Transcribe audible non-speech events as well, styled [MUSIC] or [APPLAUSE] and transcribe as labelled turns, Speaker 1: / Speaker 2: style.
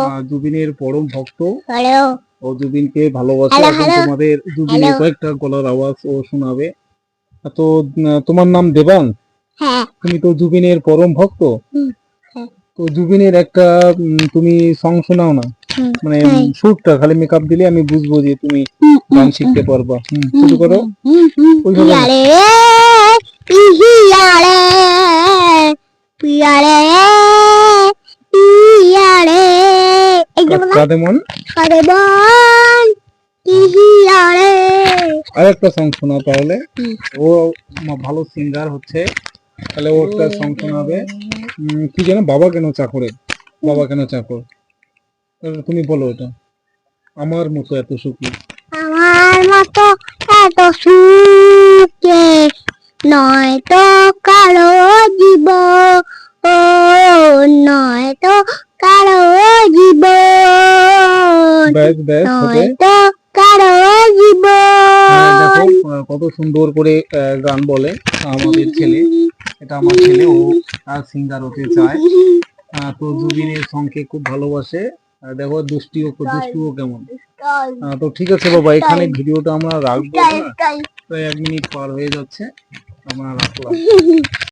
Speaker 1: হ্যাঁ, দেবান পরম ভক্ত। ও তোমাদের কয়েকটা গলার আওয়াজ ও শোনাবে। তো তোমার নাম দেবান? তুমি তো জুবিনের পরম ভক্ত? তো একটা তুমি সং শোনাও না? মানে সুরটা খালি মেকআপ দিলে আমি বুঝব যে তুমি গান শিখতে পারবা। শুরু করো। ওইভাবে
Speaker 2: যে বলা
Speaker 1: কাদে মন?
Speaker 2: করে বল পিয়ারে
Speaker 1: আরেকটা সং শোনা তাহলে। ও ভালো সিঙ্গার হচ্ছে। তাহলে একটা সং শোনাবে। কি যেন? বাবা কেন চাকরে? বাবা কেন চাকর? তুমি বলো এটা আমার মতো এত সুখী।
Speaker 2: আমার মতো এত সুখে নয় তো কারও জীব
Speaker 1: ব্যাস ব্যাস হবে
Speaker 2: নয় তো কারও
Speaker 1: হ্যাঁ, আহ, কত সুন্দর করে গান বলে আমাদের ছেলে। এটা আমার ছেলে ও সিঙ্গার হতে চায়। তো জুবিনের সঙ্গে খুব ভালোবাসে। আর দেখো দুষ্টিও দুষ্টুও কেমন। তো ঠিক আছে বাবা এখানে ভিডিওটা আমরা রাখব হ্যাঁ? প্রায় এক মিনিট পার হয়ে যাচ্ছে। আমরা রাখলাম। [LAUGHS]